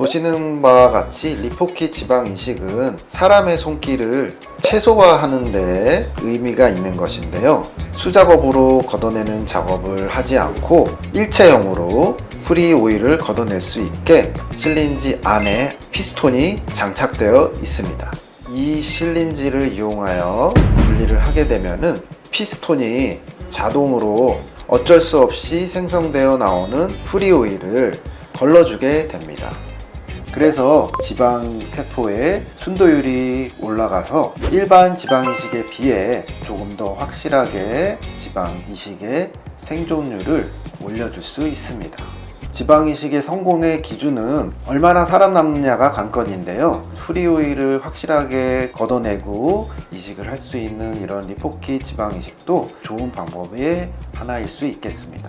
보시는 바와 같이 리포키 지방 이식은 사람의 손길을 최소화하는 데 의미가 있는 것인데요. 수작업으로 걷어내는 작업을 하지 않고 일체형으로 프리 오일을 걷어낼 수 있게 실린지 안에 피스톤이 장착되어 있습니다. 이 실린지를 이용하여 분리를 하게 되면은 피스톤이 자동으로 어쩔 수 없이 생성되어 나오는 프리 오일을 걸러주게 됩니다. 그래서 지방 세포의 순도율이 올라가서 일반 지방 이식에 비해 조금 더 확실하게 지방 이식의 생존율을 올려줄 수 있습니다. 지방 이식의 성공의 기준은 얼마나 살아남느냐가 관건인데요. 프리 오일을 확실하게 걷어내고 이식을 할 수 있는 이런 리포키 지방 이식도 좋은 방법의 하나일 수 있겠습니다.